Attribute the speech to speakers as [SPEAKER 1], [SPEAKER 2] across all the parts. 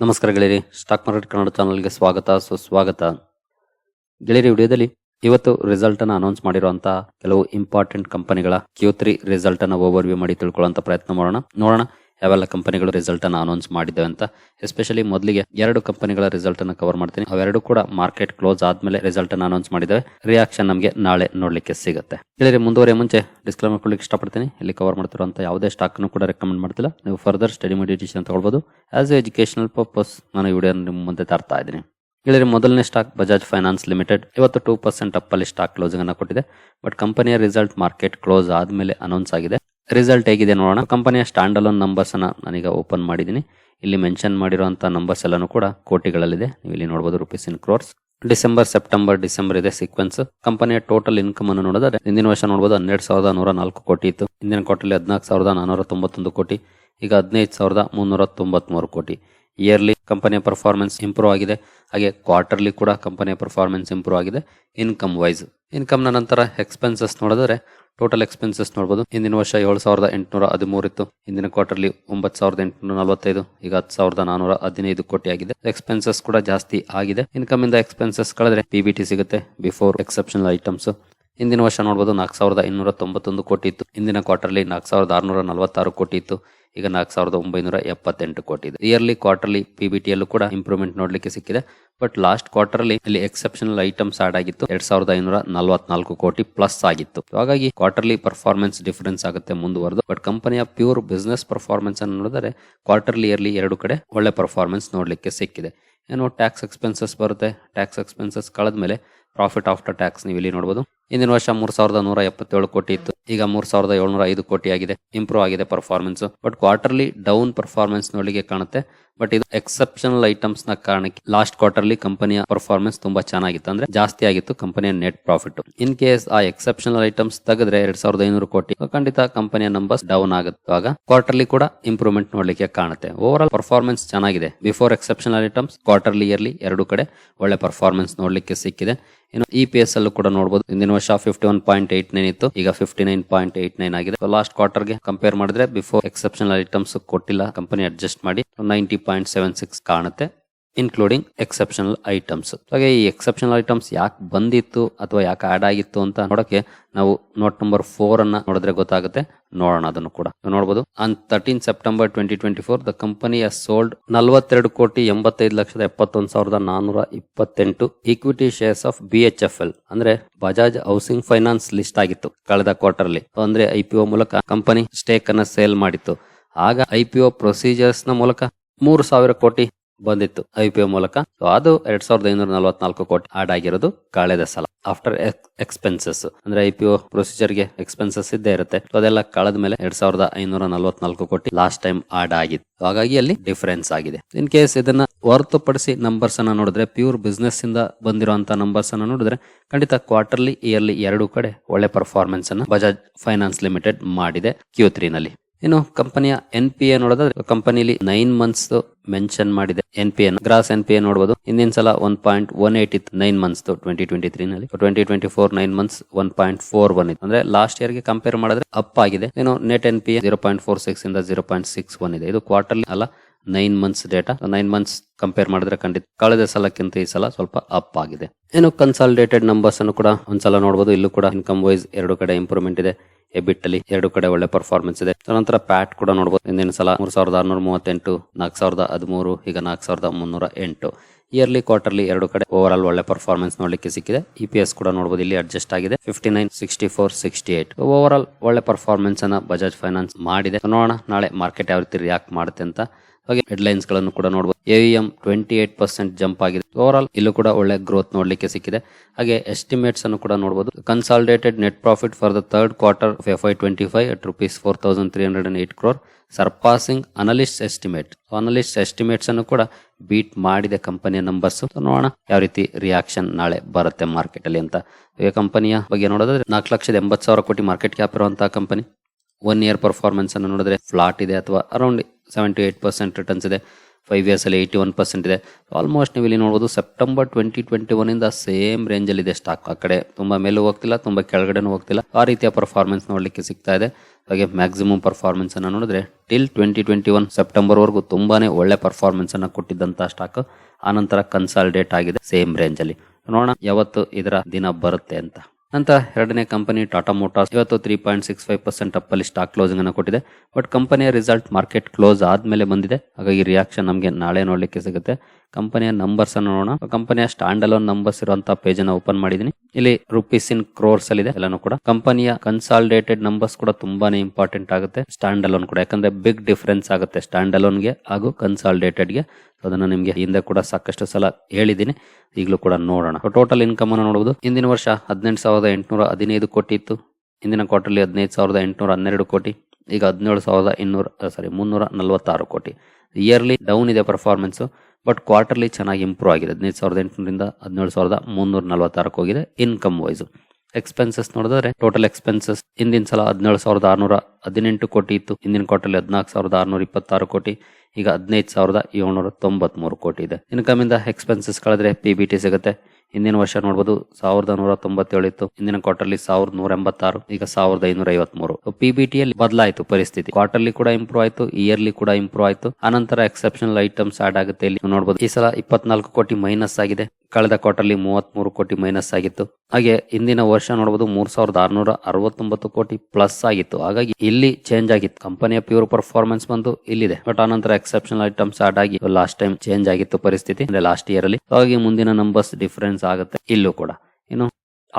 [SPEAKER 1] ನಮಸ್ಕಾರ ಗೆಳೆಯರಿ, stock market Kannada ಚಾನಲ್ಗೆ ಸ್ವಾಗತ, ಸುಸ್ವಾಗತ. ಗೆಳೆಯರಿ, ವಿಡಿಯೋದಲ್ಲಿ ಇವತ್ತು ರಿಸಲ್ಟ್ ಅನ್ನ ಅನೌನ್ಸ್ ಮಾಡಿರುವಂತಹ ಕೆಲವು ಇಂಪಾರ್ಟೆಂಟ್ ಕಂಪನಿಗಳ ಕ್ಯೂ ತ್ರೀ ರಿಸಲ್ಟ್ ಅನ್ನ ಓವರ್ ವ್ಯೂ ಮಾಡಿ ತಿಳ್ಕೊಳ್ಳುವಂತ ಪ್ರಯತ್ನ ಮಾಡೋಣ. ನೋಡೋಣ ಯಾವೆಲ್ಲ ಕಂಪನಿಗಳು ರಿಸಲ್ಟ್ ಅನ್ನು ಅನೌನ್ಸ್ ಮಾಡಿದ್ದೇವೆ ಅಂತ. ಎಸ್ಪೆಷಲಿ ಮೊದಲಿಗೆ ಎರಡು ಕಂಪನಿಗಳ ರಿಸಲ್ಟ್ ಅನ್ನು ಕವರ್ ಮಾಡ್ತೀನಿ. ಅವೆರಡು ಕೂಡ ಮಾರ್ಕೆಟ್ ಕ್ಲೋಸ್ ಆದ್ಮೇಲೆ ರಿಸಲ್ಟ್ ಅನ್ನು ಅನೌನ್ಸ್ ಮಾಡಿದ್ದಾವೆ. ರಿಯಾಕ್ಷನ್ ನಮಗೆ ನಾಳೆ ನೋಡ್ಲಿಕ್ಕೆ ಸಿಗುತ್ತೆ. ಗೆಳೆಯರಿ ಮುಂದುವರೆ ಮುಂಚೆ ಡಿಸ್ಕ್ಲೇಮರ್ ಕೊಡ್ಲಿಕ್ಕೆ ಇಷ್ಟಪಡ್ತೀನಿ. ಇಲ್ಲಿ ಕವರ್ ಮಾಡ್ತಿರುವಂತ ಯಾವುದೇ ಸ್ಟಾಕ್ ಅನ್ನು ಕೂಡ ರೆಕಮೆಂಡ್ ಮಾಡ್ತಿಲ್ಲ. ನೀವು ಫರ್ದರ್ ಸ್ಟಡಿ ಮೆಡಿಟೇಷನ್ ತಗೊಳ್ಬಹುದು ಆಸ್ ಎ ಎಜುಕೇಶನಲ್ ಪರ್ಪಸ್ ನಾನು ಈ ವಿಡಿಯೋ ನಿಮ್ಮ ಮುಂದೆ ತರ್ತಾ ಇದ್ದೀನಿ. ಇಲ್ಲಿ ಮೊದಲನೇ ಸ್ಟಾಕ್ ಬಜಾಜ್ ಫೈನಾನ್ಸ್ ಲಿಮಿಟೆಡ್ ಇವತ್ತು ಟೂ ಪರ್ಸೆಂಟ್ ಅಪ್ಪಲ್ಲಿ ಸ್ಟಾಕ್ ಕ್ಲೋಸಿಂಗ್ ಅನ್ನ ಕೊಟ್ಟಿದೆ. ಬಟ್ ಕಂಪನಿಯ ರಿಸಲ್ಟ್ ಮಾರ್ಕೆಟ್ ಕ್ಲೋಸ್ ಆದ್ಮೇಲೆ ಅನೌನ್ಸ್ ಆಗಿದೆ. ರಿಸಲ್ಟ್ ಹೇಗಿದೆ ನೋಡೋಣ. ಕಂಪನಿಯ ಸ್ಟ್ಯಾಂಡ್ ಅಲೋನ್ ನಂಬರ್ಸ್ ಅನ್ನ ನಾನೀಗ ಓಪನ್ ಮಾಡಿದ್ದೀನಿ ಇಲ್ಲಿ ಮೆನ್ಷನ್ ಮಾಡಿರುವಂತಹ ನಂಬರ್ಸ್ ಎಲ್ಲಾನು ಕೂಡ ಕೋಟಿಗಳಲ್ಲಿದೆ. ನೀವು ಇಲ್ಲಿ ನೋಡಬಹುದು rupees in crores December September December ಇದೆ ಸೀಕ್ವೆನ್ಸ್ ಕಂಪನಿಯ ಟೋಟಲ್ ಇನ್ಕಮ್ ಅನ್ನು ನೋಡಿದ್ರೆ ಹಿಂದಿನ ವರ್ಷ ನೋಡಬಹುದು ಹನ್ನೆರಡು ಸಾವಿರದ ನೂರ ನಾಲ್ಕು ಕೋಟಿ ಇತ್ತು. ಹಿಂದಿನ ಕ್ವಾರ್ಟರ್ಲಿ ಹದಿನಾಲ್ಕು ಸಾವಿರದ ನಾನೂರ ತೊಂಬತ್ತೊಂದು ಕೋಟಿ. ಈಗ ಹದಿನೈದು ಸಾವಿರದ ಮುನ್ನೂರ ತೊಂಬತ್ಮೂರು ಕೋಟಿ. ಇಯರ್ಲಿ ಕಂಪನಿಯ ಪರ್ಫಾರ್ಮೆನ್ಸ್ ಇಂಪ್ರೂವ್ ಆಗಿದೆ. ಹಾಗೆ ಕ್ವಾರ್ಟರ್ಲಿ ಕೂಡ ಕಂಪನಿಯ ಪರ್ಫಾರ್ಮೆನ್ಸ್ ಇಂಪ್ರೂವ್ ಆಗಿದೆ. ಇನ್ಕಮ್ ವೈಸ್ ಇನ್ಕಮ್ನ ನಂತರ ಎಕ್ಸ್ಪೆನ್ಸಸ್ ನೋಡಿದ್ರೆ ಟೋಟಲ್ ಎಕ್ಸ್ಪೆನ್ಸಸ್ ನೋಡಬಹುದು ಹಿಂದಿನ ವರ್ಷ ಏಳು ಸಾವಿರದ ಎಂಟುನೂರ ಹದಿಮೂರು ಇತ್ತು. ಹಿಂದಿನ ಕ್ವಾರ್ಟರ್ಲಿ ಒಂಬತ್ತು ಸಾವಿರದ ಎಂಟುನೂರ ನಲವತ್ತೈದು, ಈಗ ಹತ್ತು ಸಾವಿರದ ನಾನೂರ ಹದಿನೈದು ಕೋಟಿ ಆಗಿದೆ. ಎಕ್ಸ್ಪೆನ್ಸಸ್ ಕೂಡ ಜಾಸ್ತಿ ಆಗಿದೆ. ಇನ್ಕಮ್ ಇಂದ ಎಕ್ಸ್ಪೆನ್ಸಸ್ ಕಳೆದ್ರೆ ಪಿ ಬಿ ಟಿ ಸಿಗುತ್ತೆ. ಬಿಫೋರ್ ಎಕ್ಸೆಪ್ಷನಲ್ ಐಟಮ್ಸ್ ಹಿಂದಿನ ವರ್ಷ ನೋಡಬಹುದು ನಾಲ್ಕು ಸಾವಿರದ ಇನ್ನೂರ ತೊಂಬತ್ತೊಂದು ಕೋಟಿ ಇತ್ತು. ಹಿಂದಿನ ಕ್ವಾರ್ಟರ್ಲಿ ನಾಲ್ಕು ಸಾವಿರದ ಆರುನೂರ ನಲವತ್ತಾರು ಕೋಟಿ ಇತ್ತು. ಈಗ ನಾಲ್ಕು ಸಾವಿರದ ಒಂಬೈನೂರ ಎಪ್ಪತ್ತೆಂಟು ಕೋಟಿ ಇದೆ. ಇಯರ್ಲಿ ಕ್ವಾರ್ಟರ್ಲಿ ಪಿ ಬಿ ಟಿಯಲ್ಲೂ ಕೂಡ ಇಂಪ್ರೂವ್ಮೆಂಟ್ ನೋಡಲಿಕ್ಕೆ ಸಿಕ್ಕಿದೆ. ಬಟ್ ಲಾಸ್ಟ್ ಕ್ವಾರ್ಟರ್ಲಿ ಇಲ್ಲಿ ಎಕ್ಸೆಪ್ಷನಲ್ ಐಟಮ್ಸ್ ಆಡ್ ಆಗಿತ್ತು. ಎರಡ್ ಸಾವಿರದ ಐನೂರ ನಲವತ್ನಾಲ್ಕು ಕೋಟಿ ಪ್ಲಸ್ ಆಗಿತ್ತು. ಹಾಗಾಗಿ ಕ್ವಾರ್ಟರ್ಲಿ ಪರ್ಫಾರ್ಮೆನ್ಸ್ ಡಿಫರೆನ್ಸ್ ಆಗುತ್ತೆ ಮುಂದುವರೆದು. ಬಟ್ ಕಂಪನಿಯ ಪ್ಯೂರ್ ಬಿಸ್ನೆಸ್ ಪರ್ಫಾರ್ಮೆನ್ಸ್ ಅನ್ನು ನೋಡಿದರೆ ಕ್ವಾರ್ಟರ್ಲಿ ಇಯರ್ಲಿ ಎರಡು ಕಡೆ ಒಳ್ಳೆ ಪರ್ಫಾರ್ಮೆನ್ಸ್ ನೋಡಲಿಕ್ಕೆ ಸಿಕ್ಕಿದೆ. ಏನು ಟ್ಯಾಕ್ಸ್ ಎಕ್ಸ್ಪೆನ್ಸಸ್ ಬರುತ್ತೆ. ಟ್ಯಾಕ್ಸ್ ಎಕ್ಸ್ಪೆನ್ಸಸ್ ಕಳೆದ ಮೇಲೆ ಪ್ರಾಫಿಟ್ ಆಫ್ಟರ್ ಟ್ಯಾಕ್ಸ್ ನೀವು ಇಲ್ಲಿ ನೋಡಬಹುದು ಇಂದಿನ ವರ್ಷ ಮೂರು ಸಾವಿರದ ನೂರ ಎಪ್ಪತ್ತೇಳು ಕೋಟಿ ಇತ್ತು. ಈಗ ಮೂರ್ ಸಾವಿರದ ಏಳ್ನೂರ ಐದು ಕೋಟಿ ಆಗಿದೆ ಇಂಪ್ರೂವ್ ಆಗಿದೆ performance but quarterly down performance ನೋಡಲಿಕ್ಕೆ ಕಾಣುತ್ತೆ. ಬಟ್ ಇದು ಎಕ್ಸೆಪ್ಷನಲ್ ಐಟಮ್ಸ್ನ ಕಾರಣಕ್ಕೆ ಲಾಸ್ಟ್ ಕ್ವಾರ್ಟರ್ಲಿ ಕಂಪನಿಯ ಪರ್ಫಾರ್ಮೆನ್ಸ್ ತುಂಬಾ ಚೆನ್ನಾಗಿತ್ತು. ಅಂದ್ರೆ ಜಾಸ್ತಿ ಆಗಿತ್ತು ಕಂಪನಿಯ ನೆಟ್ ಪ್ರಾಫಿಟ್ ಇನ್ ಕೇಸ್ ಆ ಎಕ್ಸೆಪ್ಷನಲ್ ಐಟಮ್ಸ್ ತೆಗೆದ್ರೆ ಎರಡ್ ಸಾವಿರದ ಐನೂರು ಕೋಟಿ ಖಂಡಿತ ಕಂಪನಿಯ ನಂಬರ್ಸ್ ಡೌನ್ ಆಗುತ್ತೆ. ಆಗ ಕ್ವಾರ್ಟರ್ಲಿ ಕೂಡ ಇಂಪ್ರೂವ್ಮೆಂಟ್ ನೋಡ್ಲಿಕ್ಕೆ ಕಾಣುತ್ತೆ. ಓವರ್ ಆಲ್ ಪರ್ಫಾರ್ಮೆನ್ಸ್ ಚೆನ್ನಾಗಿದೆ. Before exceptional items quarterly yearly ಎರಡು ಕಡೆ ಒಳ್ಳೆ ಪರ್ಫಾರ್ಮೆನ್ಸ್ ನೋಡ್ಲಿಕ್ಕೆ ಸಿಕ್ಕಿದೆ. ಇನ್ನು ಇ ಪಿ ಎಸ್ ಅಲ್ಲೂ ಕೂಡ ನೋಡಬಹುದು ಹಿಂದಿನ ವರ್ಷ fifty one point eight nine ಇತ್ತು. ಈಗ fifty nine point eight nine ಆಗಿದೆ ಲಾಸ್ಟ್ ಕ್ವಾರ್ಟರ್ಗೆ ಕಂಪೇರ್ ಮಾಡಿದ್ರೆ ಬಿಫೋರ್ ಎಕ್ಸೆಪ್ಷನಲ್ ಐಟಮ್ಸ್ ಕೊಟ್ಟಿಲ್ಲ. ಕಂಪನಿ ಅಡ್ಜಸ್ಟ್ ಮಾಡಿ ನೈಂಟಿ ಪಾಯಿಂಟ್ ಸೆವೆನ್ ಸಿಕ್ಸ್ ಕಾಣುತ್ತೆ. ಇನ್ಕ್ಲೂಡಿಂಗ್ ಎಕ್ಸೆಪ್ಷನಲ್ ಐಟಮ್ಸ್ ಹಾಗೆ ಈ ಎಕ್ಸೆಪ್ಷನಲ್ ಐಟಮ್ಸ್ ಯಾಕೆ ಬಂದಿತ್ತು ಅಥವಾ ಯಾಕೆ ಆಡ್ ಆಗಿತ್ತು ಅಂತ ನೋಡಕ್ಕೆ ನಾವು ನೋಟ್ ನಂಬರ್ ಫೋರ್ ಅನ್ನ ನೋಡಿದ್ರೆ ಗೊತ್ತಾಗುತ್ತೆ. ನೋಡೋಣ ಅದನ್ನು ಕೂಡ. ನೋಡಬಹುದು on thirteen September twenty twenty four the company sold ನಲವತ್ತೆರಡು ಕೋಟಿ ಎಂಬತ್ತೈದು ಲಕ್ಷದ ಎಪ್ಪತ್ತೊಂದು ಸಾವಿರದ ನಾನೂರ ಇಪ್ಪತ್ತೆಂಟು equity shares of B H F L ಅಂದ್ರೆ ಬಜಾಜ್ ಹೌಸಿಂಗ್ ಫೈನಾನ್ಸ್ ಲಿಸ್ಟ್ ಆಗಿತ್ತು ಕಳೆದ ಕ್ವಾರ್ಟರ್ ಅಲ್ಲಿ. ಅಂದ್ರೆ ಐ ಪಿ ಒ ಮೂಲಕ ಕಂಪನಿ ಸ್ಟೇಕ್ ಅನ್ನ ಸೇಲ್ ಮಾಡಿತ್ತು. ಆಗ ಐ ಪಿ ಒ ಪ್ರೊಸೀಜರ್ಸ್ನ ಮೂಲಕ ಮೂರು ಸಾವಿರ ಕೋಟಿ ಬಂದಿತ್ತು ಐ ಪಿ ಮೂಲಕ. ಅದು ಎರಡ್ ಸಾವಿರದ ಐನೂರ ನಲವತ್ನಾಲ್ಕು ಕೋಟಿ ಆಡ್ ಆಗಿರೋದು ಕಳೆದ ಸಲ. ಆಫ್ಟರ್ ಎಕ್ಸ್ಪೆನ್ಸಸ್ ಅಂದ್ರೆ ಐ ಪಿ ಪ್ರೊಸೀಜರ್ಗೆ ಎಕ್ಸ್ಪೆನ್ಸಸ್ ಇದ್ದೇ ಇರುತ್ತೆ. ಅದೆಲ್ಲ ಕಳೆದ ಮೇಲೆ ಎರಡ್ ಸಾವಿರದ ಐನೂರ ನಲವತ್ನಾಲ್ಕು ಕೋಟಿ ಲಾಸ್ಟ್ ಟೈಮ್ ಆಡ್ ಆಗಿತ್ತು. ಹಾಗಾಗಿ ಅಲ್ಲಿ ಡಿಫರೆನ್ಸ್ ಆಗಿದೆ. ಇನ್ ಕೇಸ್ ಇದನ್ನ ಹೊರತುಪಡಿಸಿ ನಂಬರ್ಸ್ ಅನ್ನ ನೋಡಿದ್ರೆ ಪ್ಯೂರ್ ಬಿಸ್ನೆಸ್ ಇಂದ ಬಂದಿರುವಂತಹ ನಂಬರ್ಸ್ ಅನ್ನ ನೋಡಿದ್ರೆ, ಖಂಡಿತ ಕ್ವಾರ್ಟರ್ಲಿ ಇಯರ್ಲಿ ಎರಡು ಕಡೆ ಒಳ್ಳೆ ಪರ್ಫಾರ್ಮೆನ್ಸ್ ಅನ್ನ ಬಜಾಜ್ ಫೈನಾನ್ಸ್ ಲಿಮಿಟೆಡ್ ಮಾಡಿದೆ ಕ್ಯೂ ತ್ರೀ ನಲ್ಲಿ. ಇನ್ನು ಕಂಪನಿಯ ಎನ್ ಪಿ ಎ ನೋಡೋದಾದ್ರೆ ಕಂಪನಿಲಿ ನೈನ್ ಮಂತ್ಸ್ ಮೆನ್ಷನ್ ಮಾಡಿದೆ N P N gross N P A ನೋಡಬಹುದು ಹಿಂದಿನ ಸಲ ಒನ್ ಪಾಯಿಂಟ್ ಒನ್ ಏಟ್ ಇತ್ತು. Nine months twenty twenty three ನಲ್ಲಿ. Twenty twenty four nine months one point four one ಇತ್ತು. ಅಂದ್ರೆ ಲಾಸ್ಟ್ ಇಯರ್ಗೆ ಕಂಪೇರ್ ಮಾಡಿದ್ರೆ ಅಪ್ ಆಗಿದೆ. ಏನು net N P zero point four six ಇಂದ ಜೀರೋ ಪಾಯಿಂಟ್ ಸಿಕ್ಸ್ ಒನ್ ಇದೆ. ಇದು ಕ್ವಾರ್ಟರ್ಲಿ ಅಲ್ಲ. Nine months data nine months compare ಮಾಡಿದ್ರೆ ಖಂಡಿತ ಕಳೆದ ಸಲಕ್ಕಿಂತ ಈ ಸಲ ಸ್ವಲ್ಪ ಅಪ್ ಆಗಿದೆ. ಏನು ಕನ್ಸಾಲಿಡೇಟೆಡ್ ನಂಬರ್ಸ್ ಅನ್ನು ಕೂಡ ಒಂದ್ಸಲ ನೋಡಬಹುದು ಇಲ್ಲೂ ಕೂಡ ಇನ್ಕಮ್ ವೈಸ್ ಎರಡು ಕಡೆ ಇಂಪ್ರೂವ್ಮೆಂಟ್ ಇದೆ. ಎಬಿಟ್ ಅಲ್ಲಿ ಎರಡು ಕಡೆ ಒಳ್ಳೆ ಪರ್ಫಾರ್ಮೆನ್ಸ್ ಇದೆ. ನಂತರ ಪ್ಯಾಟ್ ಕೂಡ ನೋಡಬಹುದು ಹಿಂದಿನ ಸಲ ಮೂರ್ ಸಾವಿರದ ಆರ್ನೂರ ಮೂವತ್ತೆಂಟು, ನಾಲ್ಕು ಸಾವಿರದ ಹದಿಮೂರು, ಈಗ ನಾಲ್ಕು ಸಾವಿರದ ಮುನ್ನೂರ ಎಂಟು. ಇಯರ್ಲಿ ಕ್ವಾರ್ಟರ್ಲಿ ಎರಡು ಕಡೆ ಓವರ್ ಆಲ್ ಒಳ್ಳೆ ಪರ್ಫಾರ್ಮೆನ್ಸ್ ನೋಡ್ಲಿಕ್ಕೆ ಸಿಕ್ಕಿದೆ. ಇ ಪಿ ಎಸ್ ಕೂಡ ನೋಡಬಹುದು ಇಲ್ಲಿ ಅಡ್ಜಸ್ಟ್ ಆಗಿದೆ. Fifty nine sixty four sixty eight overall ಒಳ್ಳೆ ಪರ್ಫಾರ್ಮೆನ್ಸ್ ಅನ್ನ ಬಜಾಜ್ ಫೈನಾನ್ಸ್ ಮಾಡಿದೆ. ನೋಡೋಣ. ನಾಳೆ ಮಾರ್ಕೆಟ್ ಯಾವ ರೀತಿ ರಿಯಾಕ್ಟ್ ಮಾಡುತ್ತೆ ಅಂತ ಹಾಗೆ ಹೆಡ್ಲೈನ್ಸ್ಗಳನ್ನು ಕೂಡ ನೋಡಬಹುದು M twenty eight percent jump ಆಗಿದೆ. ಓವರ್ ಆಲ್ ಇಲ್ಲೂ ಕೂಡ ಒಳ್ಳೆ ಗ್ರೋತ್ ನೋಡ್ಲಿಕ್ಕೆ ಸಿಕ್ಕಿದೆ. ಹಾಗೆ ಎಸ್ಟಿಮೇಟ್ಸ್ ಅನ್ನು ಕೂಡ ನೋಡಬಹುದು consolidated net profit for the third quarter F I twenty five at rupees four thousand three hundred and eight crore surpassing analyst estimate analyst estimates ಅನ್ನು ಕೂಡ ಬೀಟ್ ಮಾಡಿದ ಕಂಪನಿಯ ನಂಬರ್ಸ್ ನೋಡೋಣ ಯಾವ ರೀತಿ ರಿಯಾಕ್ಷನ್ ನಾಳೆ ಬರುತ್ತೆ ಮಾರ್ಕೆಟ್ ಅಲ್ಲಿ ಅಂತ. ಈ ಕಂಪನಿಯ ಬಗ್ಗೆ ನೋಡೋದಾದ್ರೆ ನಾಲ್ಕು ಲಕ್ಷದ ಎಂಬತ್ತು ಸಾವಿರ ಕೋಟಿ ಮಾರ್ಕೆಟ್ ಕ್ಯಾಪ್ ಇರುವಂತಹ ಕಂಪನಿ ಒನ್ ಇಯರ್ ಪರ್ಫಾರ್ಮೆನ್ಸ್ ಅನ್ನು ನೋಡಿದ್ರೆ ಫ್ಲಾಟ್ ಇದೆ ಅಥವಾ around seventy eight percent returns ಇದೆ. ಫೈವ್ ಇಯರ್ಸಲ್ಲಿ ಏಯ್ಟಿ ಒನ್ ಪರ್ಸೆಂಟ್ ಇದೆ. ಆಲ್ಮೋಸ್ಟ್ ನೀವು ಇಲ್ಲಿ ನೋಡ್ಬೋದು ಸೆಪ್ಟೆಂಬರ್ ಟ್ವೆಂಟಿ ಟ್ವೆಂಟಿ ಒನಿಂದ ಸೇಮ್ ರೇಂಜಲ್ಲಿ ಇದೆ ಸ್ಟಾಕ್ ಆ ಕಡೆ. ತುಂಬ ಮೇಲೂ ಹೋಗ್ತಿಲ್ಲ, ತುಂಬ ಕೆಳಗಡೆನೂ ಹೋಗ್ತಿಲ್ಲ. ಆ ರೀತಿಯ ಪರ್ಫಾರ್ಮೆನ್ಸ್ ನೋಡಲಿಕ್ಕೆ ಸಿಗ್ತಾ ಇದೆ. ಹಾಗೆ ಮ್ಯಾಕ್ಸಿಮಮ್ ಪರ್ಫಾರ್ಮೆನ್ಸನ್ನು ನೋಡಿದ್ರೆ ಟಿಲ್ ಟ್ವೆಂಟಿ ಟ್ವೆಂಟಿ ಒನ್ ಸೆಪ್ಟೆಂಬರ್ವರೆಗೂ ತುಂಬಾ ಒಳ್ಳೆ ಪರ್ಫಾರ್ಮೆನ್ಸನ್ನು ಕೊಟ್ಟಿದ್ದಂಥ ಸ್ಟಾಕ್ ಆನಂತರ ಕನ್ಸಾಲ್ಡೇಟ್ ಆಗಿದೆ ಸೇಮ್ ರೇಂಜಲ್ಲಿ ನೋಡೋಣ ಯಾವತ್ತು ಇದರ ದಿನ ಬರುತ್ತೆ ಅಂತ. ನಂತರ ಎರಡನೇ ಕಂಪನಿ ಟಾಟಾ ಮೋಟಾರ್ಸ್ ಇವತ್ತು three point six five percent ಅಪ್ಪಲ್ಲಿ stock closing ಅನ್ನು ಕೊಟ್ಟಿದೆ. ಬಟ್ ಕಂಪನಿಯ ರಿಸಲ್ಟ್ ಮಾರ್ಕೆಟ್ ಕ್ಲೋಸ್ ಆದ್ಮೇಲೆ ಬಂದಿದೆ. ಹಾಗಾಗಿ ರಿಯಾಕ್ಷನ್ ನಮಗೆ ನಾಳೆ ನೋಡಲಿಕ್ಕೆ ಸಿಗುತ್ತೆ. ಕಂಪನಿಯ ನಂಬರ್ಸ್ ಅನ್ನು ನೋಡೋಣ. ಕಂಪನಿಯ ಸ್ಟ್ಯಾಂಡ್ ಅಲೋನ್ ನಂಬರ್ಸ್ ಇರುವಂತಹ ಪೇಜ್ ಅನ್ನು ಓಪನ್ ಮಾಡಿದೀನಿ ಇಲ್ಲಿ ರುಪೀಸ್ ಇನ್ ಕ್ರೋರ್ಸ್ ಅಲ್ಲಿ ಇದೆ ಎಲ್ಲಾನು ಕೂಡ. ಕಂಪನಿಯ ಕನ್ಸಾಲಿಡೇಟೆಡ್ ನಂಬರ್ಸ್ ಕೂಡ ತುಂಬಾನೇ ಇಂಪಾರ್ಟೆಂಟ್ ಆಗುತ್ತೆ. ಸ್ಟ್ಯಾಂಡ್ ಅಲೋನ್ ಕೂಡ. ಯಾಕಂದ್ರೆ ಬಿಗ್ ಡಿಫರೆನ್ಸ್ ಆಗುತ್ತೆ ಸ್ಟ್ಯಾಂಡ್ ಅಲೋನ್ಗೆ ಹಾಗೂ ಕನ್ಸಾಲ್ಡೇಟೆಡ್ಗೆ ಅದನ್ನ ನಿಮಗೆ ಹಿಂದೆ ಕೂಡ ಸಾಕಷ್ಟು ಸಲ ಹೇಳಿದ್ದೀನಿ. ಈಗಲೂ ಕೂಡ ನೋಡೋಣ. ಟೋಟಲ್ ಇನ್ಕಮ್ ಅನ್ನು ನೋಡಬಹುದು ಹಿಂದಿನ ವರ್ಷ ಹದಿನೆಂಟು ಸಾವಿರದ ಎಂಟುನೂರ ಹದಿನೈದು ಕೋಟಿ ಇತ್ತು. ಹಿಂದಿನ ಕ್ವಾರ್ಟರ್ಲಿ ಹದಿನೈದು ಸಾವಿರದ ಎಂಟುನೂರ ಹನ್ನೆರಡು ಕೋಟಿ. ಈಗ ಹದಿನೇಳು ಸಾವಿರದ ಇನ್ನೂರ ಸಾರಿ ಮುನ್ನೂರ ನಲವತ್ತಾರು ಕೋಟಿ. ಇಯರ್ಲಿ ಡೌನ್ ಇದೆ ಪರ್ಫಾರ್ಮೆನ್ಸು ಬಟ್ ಕ್ವಾರ್ಟರ್ಲಿ ಚೆನ್ನಾಗಿ ಇಂಪ್ರೂವ್ ಆಗಿದೆ. ಹದಿನೈದು ಸಾವಿರದ ಎಂಟುನೂರಿಂದ ಹದಿನೇಳು ಸಾವಿರದ ಮುನ್ನೂರ ನಲವತ್ತಾರಕ್ಕೆ ಹೋಗಿದೆ ಇನ್ಕಮ್ ವೈಸ್ ಎಕ್ಸ್ಪೆನ್ಸಸ್ ನೋಡಿದ್ರೆ ಟೋಟಲ್ ಎಕ್ಸ್ಪೆನ್ಸಸ್ ಹಿಂದಿನ ಸಲ ಹದಿನೇಳು ಸಾವಿರದ ಆರ್ನೂರ ಹದಿನೆಂಟು ಕೋಟಿ ಇತ್ತು. ಹಿಂದಿನ ಕ್ವಾರ್ಟರ್ಲಿ ಹದಿನಾಲ್ಕು ಸಾವಿರದ ಆರ್ನೂರ ಇಪ್ಪತ್ತಾರು ಕೋಟಿ. ಈಗ ಹದಿನೈದು ಸಾವಿರದ ಏಳ್ನೂರ ತೊಂಬತ್ಮೂರು ಕೋಟಿ ಇದೆ. ಇನ್ಕಮಿಂದ ಎಕ್ಸ್ಪೆನ್ಸಸ್ ಕಳೆದ್ರೆ ಪಿ ಬಿ ಟಿ ಸಿಗುತ್ತೆ. ಹಿಂದಿನ ವರ್ಷ ನೋಡಬಹುದು ಸಾವಿರದ ನೂರ ತೊಂಬತ್ತೇಳು ಇತ್ತು ಹಿಂದಿನ ಕ್ವಾರ್ಟರ್ಲಿ ಸಾವಿರದ ನೂರ ಎಂಬತ್ತಾರು, ಈಗ ಸಾವಿರದ ಐನೂರ ಐವತ್ಮೂರು. ಮೂರು ಬಿ ಟಿಯಲ್ಲಿ ಬದಲಾಯಿತು ಪರಿಸ್ಥಿತಿ. ಕ್ವಾರ್ಟರ್ಲಿ ಕೂಡ ಇಂಪ್ರೂವ್ ಆಯಿತು ಇಯರ್ಲಿ ಕೂಡ ಇಂಪ್ರೂವ್ ಆಯ್ತು. ಆನಂತರ ಎಕ್ಸೆಪ್ಷನಲ್ ಐಟಮ್ಸ್ ಆಡ್ ಆಗುತ್ತೆ ಇಲ್ಲಿ. ನೋಡಬಹುದು ಈ ಸಲ ಇಪ್ಪತ್ನಾಲ್ಕು ಕೋಟಿ ಮೈನಸ್ ಆಗಿದೆ. ಕಳೆದ ಕ್ವಾರ್ಟರ್ಲಿ ಮೂವತ್ಮೂರು ಕೋಟಿ ಮೈನಸ್ ಆಗಿತ್ತು. ಹಾಗೆ ಹಿಂದಿನ ವರ್ಷ ನೋಡಬಹುದು ಮೂರ್ ಸಾವಿರದ ಆರ್ನೂರ ಅರವತ್ತೊಂಬತ್ತು ಕೋಟಿ ಪ್ಲಸ್ ಆಗಿತ್ತು. ಹಾಗಾಗಿ ಇಲ್ಲಿ ಚೇಂಜ್ ಆಗಿತ್ತು. ಕಂಪನಿಯ ಪ್ಯೂರ್ ಪರ್ಫಾರ್ಮೆನ್ಸ್ ಬಂದು ಇಲ್ಲಿದೆ. ಬಟ್ ಆನಂತರ ಎಕ್ಸೆಪ್ಷನಲ್ ಐಟಮ್ಸ್ ಆಡ್ ಆಗಿ ಲಾಸ್ಟ್ ಟೈಮ್ ಚೇಂಜ್ ಆಗಿತ್ತು ಪರಿಸ್ಥಿತಿ. ಅಂದ್ರೆ ಲಾಸ್ಟ್ ಇಯರ್ ಅಲ್ಲಿ. ಹಾಗಾಗಿ ಮುಂದಿನ ನಂಬರ್ಸ್ ಡಿಫರೆನ್ಸ್ ಆಗುತ್ತೆ ಇಲ್ಲೂ ಕೂಡ. ಇನ್ನು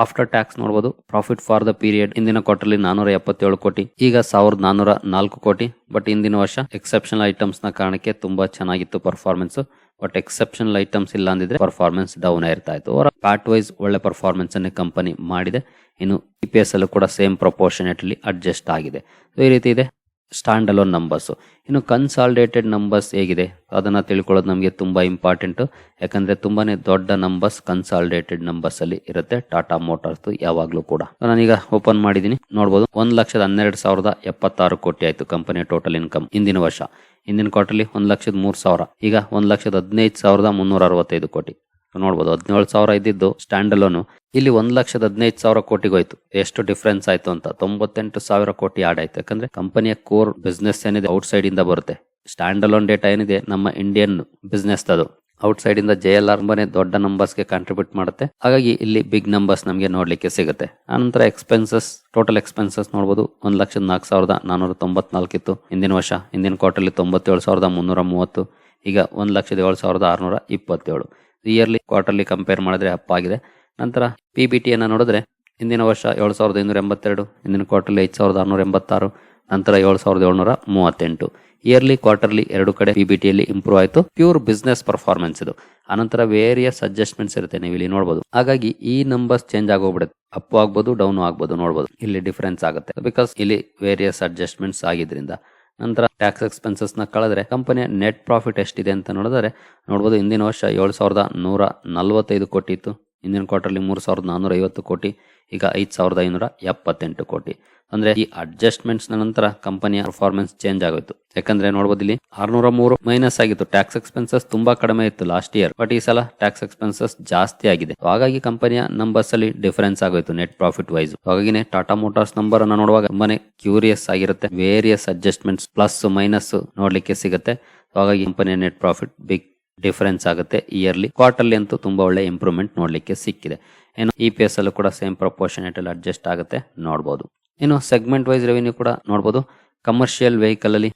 [SPEAKER 1] ಆಫ್ಟರ್ ಟ್ಯಾಕ್ಸ್ ನೋಡಬಹುದು ಪ್ರಾಫಿಟ್ ಫಾರ್ ದ ಪೀರಿಯಡ್ ಇಂದಿನ ಕ್ವಾರ್ಟರ್ಲಿ ನಾನೂರ ಎಪ್ಪತ್ತೇಳು ಕೋಟಿ. ಈಗ ಸಾವಿರದ ನಾನೂರ ನಾಲ್ಕು ಕೋಟಿ. ಬಟ್ ಇಂದಿನ ವರ್ಷ ಎಕ್ಸೆಪ್ಷನಲ್ ಐಟಮ್ಸ್ನ ಕಾರಣಕ್ಕೆ ತುಂಬಾ ಚೆನ್ನಾಗಿತ್ತು ಪರ್ಫಾರ್ಮೆನ್ಸ್ ಬಟ್ ಎಕ್ಸೆಪ್ಷನಲ್ ಐಟಮ್ಸ್ ಇಲ್ಲ ಅಂದಿದ್ರೆ ಪರ್ಫಾರ್ಮೆನ್ಸ್ ಡೌನ್ ಇರ್ತಾ ಇತ್ತು. ಅವರ ಪ್ಯಾಟ್ ವೈಸ್ ಒಳ್ಳೆ ಪರ್ಫಾರ್ಮೆನ್ಸ್ ಅನ್ನೇ ಕಂಪನಿ ಮಾಡಿದೆ. ಇನ್ನು ಇ ಪಿ ಎಸ್ ಅಲ್ಲೂ ಕೂಡ ಸೇಮ್ ಪ್ರಪೋರ್ಷನೇಟ್ಲಿ ಅಡ್ಜಸ್ಟ್ ಆಗಿದೆ. ಸೊ ಈ ರೀತಿ ಇದೆ. ಸ್ಟ್ಯಾಂಡ್ ಅಲೋನ್ ನಂಬರ್ಸ್ ಇನ್ನು ಕನ್ಸಾಲಿಡೇಟೆಡ್ ನಂಬರ್ಸ್ ಹೇಗಿದೆ? ಅದನ್ನ ತಿಳ್ಕೊಳ್ಳೋದು ನಮಗೆ ತುಂಬಾ ಇಂಪಾರ್ಟೆಂಟ್ ಯಾಕಂದ್ರೆ ತುಂಬಾನೇ ದೊಡ್ಡ ನಂಬರ್ಸ್ ಕನ್ಸಾಲಿಡೇಟೆಡ್ ನಂಬರ್ಸ್ ಅಲ್ಲಿ ಇರುತ್ತೆ. ಟಾಟಾ ಮೋಟಾರ್ಸ್ ಯಾವಾಗ್ಲೂ ಕೂಡ. ನಾನೀಗ ಓಪನ್ ಮಾಡಿದೀನಿ ನೋಡಬಹುದು ಒಂದ್ ಲಕ್ಷದ ಹನ್ನೆರಡು ಸಾವಿರದ ಎಪ್ಪತ್ತಾರು ಕೋಟಿ ಆಯ್ತು ಕಂಪನಿಯ ಟೋಟಲ್ ಇನ್ಕಮ್ ಇಂದಿನ ವರ್ಷ. ಇಂದಿನ ಕ್ವಾರ್ಟರ್ಲಿ ಒಂದು ಲಕ್ಷದ ಮೂರು ಸಾವಿರ. ಈಗ ಒಂದು ಲಕ್ಷದ ಹದಿನೈದು ಸಾವಿರದ ಮುನ್ನೂರ ಅರವತ್ತೈದು ಕೋಟಿ. ನೋಡ್ಬೋದು, ಹದಿನೇಳು ಸಾವಿರ ಇದ್ದಿದ್ದು ಸ್ಟ್ಯಾಂಡ್ ಅಲೋನು ಇಲ್ಲಿ ಒಂದು ಲಕ್ಷದ ಹದಿನೈದು ಸಾವಿರ ಕೋಟಿಗೆ ಹೋಯ್ತು. ಎಷ್ಟು ಡಿಫ್ರೆನ್ಸ್ ಆಯ್ತು ಅಂತ? ತೊಂಬತ್ತೆಂಟು ಸಾವಿರ ಕೋಟಿ ಆಡ್ ಆಯ್ತು. ಯಾಕಂದ್ರೆ ಕಂಪನಿಯ ಕೋರ್ ಬಿಸ್ನೆಸ್ ಏನಿದೆ ಔಟ್ ಸೈಡ್ ಇಂದ ಬರುತ್ತೆ. ಸ್ಟ್ಯಾಂಡ್ ಅಲೋನ್ ಡೇಟಾ ಏನಿದೆ, ನಮ್ಮ ಇಂಡಿಯನ್ ಬಿಸ್ನೆಸ್ ಅದು ಔಟ್ ಸೈಡ್ ಇಂದ ಜೆ ಎಲ್ ಆರ್ ತುಂಬಾನೇ ದೊಡ್ಡ ನಂಬರ್ಸ್ಗೆ ಕಾಂಟ್ರಿಬ್ಯೂಟ್ ಮಾಡುತ್ತೆ. ಹಾಗಾಗಿ ಇಲ್ಲಿ ಬಿಗ್ ನಂಬರ್ಸ್ ನಮಗೆ ನೋಡ್ಲಿಕ್ಕೆ ಸಿಗುತ್ತೆ. ಆನಂತರ ಎಕ್ಸ್ಪೆನ್ಸಸ್ ಟೋಟಲ್ ಎಕ್ಸ್ಪೆನ್ಸಸ್ ನೋಡಬಹುದು ಒಂದ್ ಲಕ್ಷದ ನಾಲ್ಕು ಸಾವಿರದ ನಾನೂರ ತೊಂಬತ್ನಾಲ್ಕು ಇತ್ತು. ಹಿಂದಿನ ವರ್ಷ, ಹಿಂದಿನ ಕ್ವಾರ್ಟರ್ಲಿ ತೊಂಬತ್ತೇಳು ಸಾವಿರದ ಮುನ್ನೂರ ಮೂವತ್ತು. ಈಗ ಒಂದ್ ಲಕ್ಷದ ಏಳು ಸಾವಿರದ ಆರ್ನೂರ ಇಪ್ಪತ್ತೇಳು. ಇಯರ್ಲಿ ಕ್ವಾರ್ಟರ್ಲಿ ಕಂಪೇರ್ ಮಾಡಿದ್ರೆ ಅಪ್ ಆಗಿದೆ. ನಂತರ ಪಿ ಬಿ ಟಿಯನ್ನು ನೋಡಿದ್ರೆ ಹಿಂದಿನ ವರ್ಷ ಏಳು ಸಾವಿರದ ಐನೂರ ಎಂಬತ್ತೆರಡು ಹಿಂದಿನ ಕ್ವಾರ್ಟರ್ಲಿ ಐದು ಸಾವಿರದ ಆರ್ನೂರ ಎಂಬತ್ತಾರು ನಂತರ ಏಳು ಸಾವಿರದ ಏಳ್ನೂರ ಮೂವತ್ತೆಂಟು ಇಯರ್ಲಿ ಕ್ವಾರ್ಟರ್ಲಿ ಎರಡು ಕಡೆ ಪಿ ಬಿ ಟಿಯಲ್ಲಿ ಇಂಪ್ರೂವ್ ಆಯಿತು. ಪ್ಯೂರ್ ಬಿಸ್ನೆಸ್ ಪರ್ಫಾರ್ಮೆನ್ಸ್ ಇದು. ಆನಂತರ ವೇರಿಯಸ್ ಅಡ್ಜಸ್ಟ್ಮೆಂಟ್ಸ್ ಇರುತ್ತೆ, ನೀವು ಇಲ್ಲಿ ನೋಡಬಹುದು ಹಾಗಾಗಿ ಈ ನಂಬರ್ಸ್ ಚೇಂಜ್ ಆಗೋಗ್ಬಿಡುತ್ತೆ. ಅಪ್ಪು ಆಗ್ಬೋದು ಡೌನ್ ಆಗ್ಬೋದು ನೋಡಬಹುದು ಇಲ್ಲಿ ಡಿಫರೆನ್ಸ್ ಆಗುತ್ತೆ. ಬಿಕಾಸ್ ಇಲ್ಲಿ ವೇರಿಯಸ್ ಅಡ್ಜಸ್ಟ್ಮೆಂಟ್ಸ್ ಆಗಿದ್ರಿಂದ. ನಂತರ ಟ್ಯಾಕ್ಸ್ ಎಕ್ಸ್ಪೆನ್ಸಸ್ನ ಕಳೆದ್ರೆ ಕಂಪನಿಯ ನೆಟ್ ಪ್ರಾಫಿಟ್ ಎಷ್ಟಿದೆ ಅಂತ ನೋಡಿದ್ರೆ ನೋಡಬಹುದು ಇಂದಿನ ವರ್ಷ ಏಳು ಸಾವಿರದ ನೂರ ನಲವತ್ತೈದು ಕೋಟಿ ಇತ್ತು. ಇಂದಿನ ಕ್ವಾರ್ಟರ್ಲಿ ಮೂರು ಸಾವಿರದ ನಾನೂರ ಐವತ್ತು ಕೋಟಿ. ಈಗ ಐದು ಸಾವಿರದ ಐನೂರ ಎಪ್ಪತ್ತೆಂಟು ಕೋಟಿ. ಅಂದ್ರೆ ಈ ಅಡ್ಜಸ್ಟ್ಮೆಂಟ್ಸ್ ನಂತರ ಕಂಪನಿಯ ಪರ್ಫಾರ್ಮೆನ್ಸ್ ಚೇಂಜ್ ಆಗೋಯ್ತು. ಯಾಕಂದ್ರೆ ನೋಡಬಹುದು ಇಲ್ಲಿ ಆರ್ನೂರ ಮೂರು ಮೈನಸ್ ಆಗಿತ್ತು. ಟ್ಯಾಕ್ಸ್ ಎಕ್ಸ್ಪೆನ್ಸಸ್ ತುಂಬಾ ಕಡಿಮೆ ಇತ್ತು ಲಾಸ್ಟ್ ಇಯರ್ ಬಟ್ ಈ ಸಲ ಟ್ಯಾಕ್ಸ್ ಎಕ್ಸ್ಪೆನ್ಸಸ್ ಜಾಸ್ತಿ ಆಗಿದೆ. ಹಾಗಾಗಿ ಕಂಪನಿಯ ನಂಬರ್ಸ್ ಅಲ್ಲಿ ಡಿಫರೆನ್ಸ್ ಆಗೋಯ್ತು ನೆಟ್ ಪ್ರಾಫಿಟ್ ವೈಸ್ ಹಾಗಾಗಿ ಟಾಟಾ ಮೋಟಾರ್ಸ್ ನಂಬರ್ ಅನ್ನ ನೋಡುವಾಗ ತುಂಬಾನೇ ಕ್ಯೂರಿಯಸ್ ಆಗಿರುತ್ತೆ. ವೇರಿಯಸ್ ಅಡ್ಜಸ್ಟ್ಮೆಂಟ್ಸ್ ಪ್ಲಸ್ ಮೈನಸ್ ನೋಡ್ಲಿಕ್ಕೆ ಸಿಗುತ್ತೆ. ಹಾಗಾಗಿ ಕಂಪನಿಯ ನೆಟ್ ಪ್ರಾಫಿಟ್ ಬಿಗ್ ಡಿಫರೆನ್ಸ್ ಆಗುತ್ತೆ. ಇಯರ್ಲಿ ಕ್ವಾರ್ಟರ್ಲಿ ಅಂತೂ ತುಂಬಾ ಒಳ್ಳೆ ಇಂಪ್ರೂವ್ಮೆಂಟ್ ನೋಡ್ಲಿಕ್ಕೆ ಸಿಕ್ಕಿದೆ. ಏನು ಇ ಪಿ ಎಸ್ ಅಲ್ಲೂ ಕೂಡ ಸೇಮ್ ಪ್ರಪೋರ್ಷನೇಟ್ ಅಲ್ಲಿ ಅಡ್ಜಸ್ಟ್ ಆಗುತ್ತೆ. ನೋಡಬಹುದು ಇನ್ನು ಸೆಗ್ಮೆಂಟ್ ವೈಸ್ ರೆವಿನ್ಯೂ ಕೂಡ ನೋಡಬಹುದು ಕಮರ್ಷಿಯಲ್ ವೆಹಿಕಲ್ ಅಲ್ಲಿ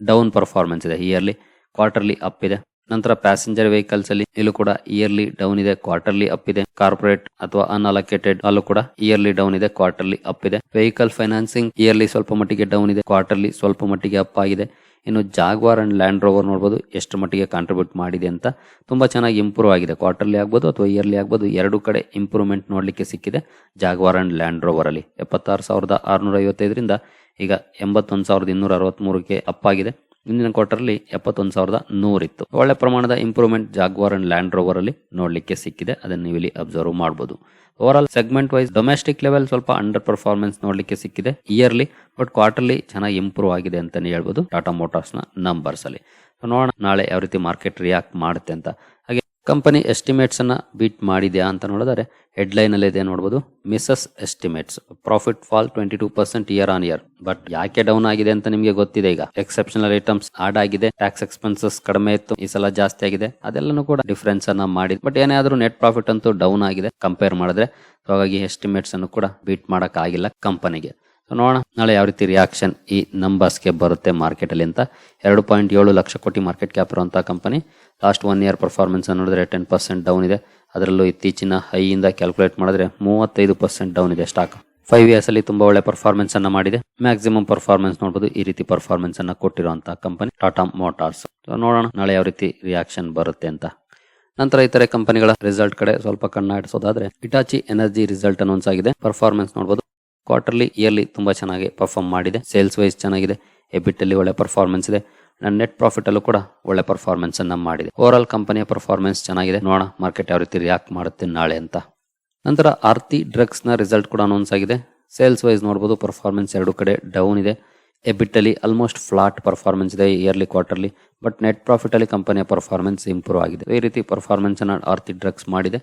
[SPEAKER 1] ಡೌನ್ ಪರ್ಫಾರ್ಮೆನ್ಸ್ ಇದೆ ಇಯರ್ಲಿ ಕ್ವಾರ್ಟರ್ಲಿ ಅಪ್ ಇದೆ. ನಂತರ ಪ್ಯಾಸೆಂಜರ್ ವೆಹಿಕಲ್ಸ್ ಅಲ್ಲಿ ಇಲ್ಲೂ ಕೂಡ ಇಯರ್ಲಿ ಡೌನ್ ಇದೆ ಕ್ವಾರ್ಟರ್ಲಿ ಅಪ್ ಇದೆ. ಕಾರ್ಪೊರೇಟ್ ಅಥವಾ ಅನ್ಅಲೋಕೇಟೆಡ್ ಅಲ್ಲೂ ಕೂಡ ಇಯರ್ಲಿ ಡೌನ್ ಇದೆ ಕ್ವಾರ್ಟರ್ಲಿ ಅಪ್ ಇದೆ. ವೆಹಿಕಲ್ ಫೈನಾನ್ಸಿಂಗ್ ಇಯರ್ಲಿ ಸ್ವಲ್ಪ ಮಟ್ಟಿಗೆ ಡೌನ್ ಇದೆ ಕ್ವಾರ್ಟರ್ಲಿ ಸ್ವಲ್ಪ ಮಟ್ಟಿಗೆ ಅಪ್ ಆಗಿದೆ. ಇನ್ನು ಜಾಗ್ವಾರ್ ಆ್ಯಂಡ್ ಲ್ಯಾಂಡ್ ರೋವರ್ ನೋಡ್ಬೋದು ಎಷ್ಟು ಮಟ್ಟಿಗೆ ಕಾಂಟ್ರಿಬ್ಯೂಟ್ ಮಾಡಿದೆ ಅಂತ ತುಂಬ ಚೆನ್ನಾಗಿ ಇಂಪ್ರೂವ್ ಆಗಿದೆ. ಕ್ವಾರ್ಟರ್ಲಿ ಆಗ್ಬೋದು ಅಥವಾ ಇಯರ್ಲಿ ಆಗ್ಬೋದು, ಎರಡು ಕಡೆ ಇಂಪ್ರೂವ್ಮೆಂಟ್ ನೋಡಲಿಕ್ಕೆ ಸಿಕ್ಕಿದೆ ಜಾಗ್ವಾರ್ ಆ್ಯಂಡ್ ಲ್ಯಾಂಡ್ ರೋವರಲ್ಲಿ ಎಪ್ಪತ್ತಾರು ಸಾವಿರದ ಆರುನೂರ ಐವತ್ತೈದರಿಂದ ಈಗ ಎಂಬತ್ತೊಂದು ಸಾವಿರದ ಇನ್ನೂರ ಅರವತ್ಮೂರಕ್ಕೆ ಅಪ್ ಆಗಿದೆ. ಇಂದಿನ ಕ್ವಾರ್ಟರ್ಲಿ ಎಪ್ಪತ್ತೊಂದು ಸಾವಿರದ ನೂರಿತ್ತು ಒಳ್ಳೆ ಪ್ರಮಾಣದ improvement Jaguar and Land Rover ಅಲ್ಲಿ ನೋಡ್ಲಿಕ್ಕೆ ಸಿಕ್ಕಿದೆ. ಅದನ್ನು ನೀವು ಇಲ್ಲಿ ಅಬ್ಸರ್ವ್ ಮಾಡಬಹುದು overall segment wise domestic level ಸ್ವಲ್ಪ ಅಂಡರ್ ಪರ್ಫಾರ್ಮೆನ್ಸ್ ನೋಡ್ಲಿಕ್ಕೆ ಸಿಕ್ಕಿದೆ. ಇಯರ್ಲಿ ಬಟ್ ಕ್ವಾರ್ಟರ್ಲಿ ಚೆನ್ನಾಗಿ ಇಂಪ್ರೂವ್ ಆಗಿದೆ ಅಂತಾನೆ ಹೇಳ್ಬೋದು. ಟಾಟಾ ಮೋಟಾರ್ಸ್ನ ನಂಬರ್ಸ್ ಅಲ್ಲಿ. ನೋಡೋಣ ನಾಳೆ ಯಾವ ರೀತಿ ಮಾರ್ಕೆಟ್ ರಿಯಾಕ್ಟ್ ಮಾಡುತ್ತೆ ಅಂತ. ಹಾಗೆ ಕಂಪನಿ ಎಸ್ಟಿಮೇಟ್ಸನ್ನು ಬೀಟ್ ಮಾಡಿದ್ಯಾ ಅಂತ ನೋಡಿದರೆ ಹೆಡ್ಲೈನಲ್ಲಿದೆ ನೋಡಬಹುದು misses estimates. Profit fall twenty two percent year on year but ಯಾಕೆ ಡೌನ್ ಆಗಿದೆ ಅಂತ ನಿಮಗೆ ಗೊತ್ತಿದೆ ಈಗ. ಎಕ್ಸೆಪ್ಷನಲ್ ಐಟಮ್ಸ್ ಆಡ್ ಆಗಿದೆ. ಟ್ಯಾಕ್ಸ್ ಎಕ್ಸ್ಪೆನ್ಸಸ್ ಕಡಿಮೆ ಇತ್ತು. ಈ ಸಲ ಜಾಸ್ತಿ ಆಗಿದೆ. ಅದೆಲ್ಲನೂ ಕೂಡ ಡಿಫ್ರೆನ್ಸ್ ಅನ್ನ ಮಾಡಿ ಬಟ್ ಏನಾದರೂ ನೆಟ್ ಪ್ರಾಫಿಟ್ ಅಂತೂ ಡೌನ್ ಆಗಿದೆ. ಕಂಪೇರ್ ಮಾಡಿದ್ರೆ. ಹಾಗಾಗಿ ಎಸ್ಟಿಮೇಟ್ಸ್ ಅನ್ನು ಕೂಡ ಬೀಟ್ ಮಾಡೋಕ್ಕಾಗಿಲ್ಲ ಕಂಪನಿಗೆ. ಸೊ ನೋಡೋಣ. ನಾಳೆ ಯಾವ ರೀತಿ ರಿಯಾಕ್ಷನ್ ಈ ನಂಬರ್ಸ್ಗೆ ಬರುತ್ತೆ ಮಾರ್ಕೆಟ್ ಅಲ್ಲಿ ಅಂತ. ಎರಡು ಪಾಯಿಂಟ್ ಏಳು ಲಕ್ಷ ಕೋಟಿ ಮಾರ್ಕೆಟ್ ಕ್ಯಾಪ್ ಇರುವಂತಹ company last one year performance ನೋಡಿದ್ರೆ ಟೆನ್ ಪರ್ಸೆಂಟ್ ಡೌನ್ ಇದೆ. ಅದರಲ್ಲೂ ಇತ್ತೀಚಿನ ಹೈಯಿಂದ ಕ್ಯಾಲ್ಕುಲೇಟ್ ಮಾಡಿದ್ರೆ ಮೂವತ್ತೈದು ಪರ್ಸೆಂಟ್ ಡೌನ್ ಇದೆ ಸ್ಟಾಕ್ ಫೈವ್ ಇಯರ್ಸ್ ಅಲ್ಲಿ ತುಂಬಾ ಒಳ್ಳೆ ಪರ್ಫಾರ್ಮೆನ್ಸ್ ಅನ್ನ ಮಾಡಿದೆ. ಮ್ಯಾಕ್ಸಿಮಮ್ ಪರ್ಫಾರ್ಮೆನ್ಸ್ ನೋಡಬಹುದು ಈ ರೀತಿ ಪರ್ಫಾರ್ಮೆನ್ಸ್ ಅನ್ನ ಕೊಟ್ಟಿರುವಂತಹ ಕಂಪನಿ ಟಾಟಾ ಮೋಟಾರ್ಸ್ ನೋಡೋಣ ನಾಳೆ ಯಾವ ರೀತಿ ರಿಯಾಕ್ಷನ್ ಬರುತ್ತೆ ಅಂತ. ನಂತರ ಇತರೆ ಕಂಪನಿಗಳ ರಿಸಲ್ಟ್ ಕಡೆ ಸ್ವಲ್ಪ ಕಣ್ಣ ಹಿಡಿಸೋದಾದ್ರೆ ಇಟಾಚಿ ಎನರ್ಜಿ ರಿಸಲ್ಟ್ ಅನೌನ್ಸ್ ಆಗಿದೆ. ಪರ್ಫಾರ್ಮೆನ್ಸ್ ನೋಡಬಹುದು ಕ್ವಾರ್ಟರ್ಲಿ ಇಯರ್ಲಿ ತುಂಬ ಚೆನ್ನಾಗಿ ಪರ್ಫಾರ್ಮ್ ಮಾಡಿದೆ. ಸೇಲ್ಸ್ ವೈಸ್ ಚೆನ್ನಾಗಿದೆ. ಎಬಿಟಲ್ಲಿ ಒಳ್ಳೆ ಪರ್ಫಾರ್ಮೆನ್ಸ್ ಇದೆ. ನನ್ನ ನೆಟ್ ಪ್ರಾಫಿಟ್ ಅಲ್ಲೂ ಕೂಡ ಒಳ್ಳೆ ಪರ್ಫಾರ್ಮೆನ್ಸ್ ಅನ್ನ ಮಾಡಿದೆ. ಓವರ್ ಆಲ್ ಕಂಪನಿಯ ಪರ್ಫಾರ್ಮೆನ್ಸ್ ಚೆನ್ನಾಗಿದೆ. ನೋಡೋಣ ಮಾರ್ಕೆಟ್ ಯಾವ ರೀತಿ ರಿಯಾಕ್ಟ್ ಮಾಡುತ್ತೆ ನಾಳೆ ಅಂತ. ನಂತರ ಆರ್ತಿ ಡ್ರಗ್ಸ್ನ ರಿಸಲ್ಟ್ ಕೂಡ ಅನೌನ್ಸ್ ಆಗಿದೆ. ಸೇಲ್ಸ್ ವೈಸ್ ನೋಡಬಹುದು ಪರ್ಫಾರ್ಮೆನ್ಸ್ ಎರಡು ಕಡೆ ಡೌನ್ ಇದೆ. ಎಬಿಟಲ್ಲಿ ಆಲ್ಮೋಸ್ಟ್ ಫ್ಲಾಟ್ ಪರ್ಫಾರ್ಮೆನ್ಸ್ ಇದೆ yearly quarterly but net profit ಅಲ್ಲಿ ಕಂಪನಿಯ ಪರ್ಫಾರ್ಮೆನ್ಸ್ ಇಂಪ್ರೂವ್ ಆಗಿದೆ. ಈ ರೀತಿ ಪರ್ಫಾರ್ಮೆನ್ಸ್ ಅನ್ನ ಆರ್ತಿ ಡ್ರಗ್ಸ್ ಮಾಡಿದೆ